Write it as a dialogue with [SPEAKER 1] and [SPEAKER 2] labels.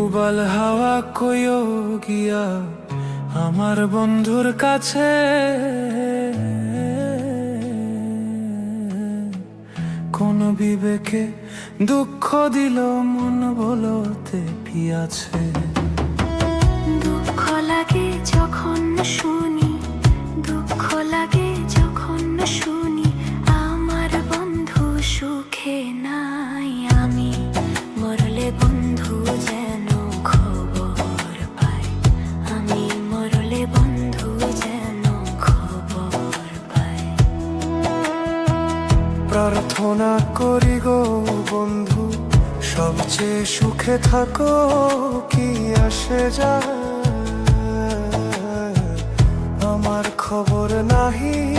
[SPEAKER 1] উবাল হাওয়া কইও গিয়া আমার বন্ধুর কাছে। কোন বিবেকে দুঃখ দিল মন বলতে কি প্রার্থনা করি গো বন্ধু সবচেয়ে সুখে থাকো কি আসে যায়? আমার খবর নাহি